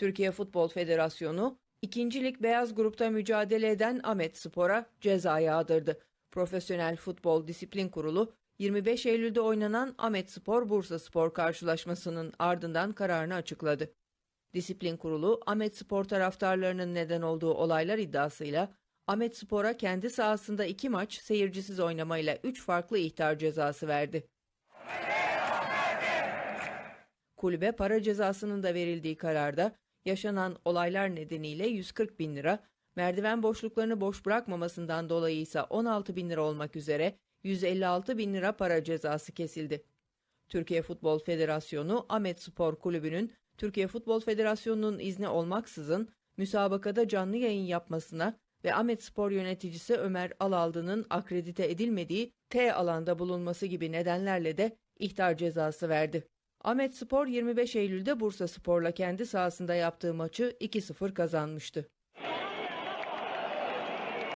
Türkiye Futbol Federasyonu, 2. Lig Beyaz Grup'ta mücadele eden Ahmet Spor'a ceza yağdırdı. Profesyonel Futbol Disiplin Kurulu, 25 Eylül'de oynanan Ahmet Spor Bursa Spor karşılaşmasının ardından kararını açıkladı. Disiplin Kurulu, Ahmet Spor taraftarlarının neden olduğu olaylar iddiasıyla Ahmet Spor'a kendi sahasında iki maç seyircisiz oynamayla 3 farklı ihtar cezası verdi. Kulübe para cezasının da verildiği kararda yaşanan olaylar nedeniyle 140 bin lira, merdiven boşluklarını boş bırakmamasından dolayı ise 16 bin lira olmak üzere 156 bin lira para cezası kesildi. Türkiye Futbol Federasyonu Ahmet Spor Kulübü'nün Türkiye Futbol Federasyonu'nun izni olmaksızın müsabakada canlı yayın yapmasına ve Ahmet Spor yöneticisi Ömer Alaldı'nın akredite edilmediği T alanda bulunması gibi nedenlerle de ihtar cezası verdi. Ahmet Spor 25 Eylül'de Bursa Spor'la kendi sahasında yaptığı maçı 2-0 kazanmıştı.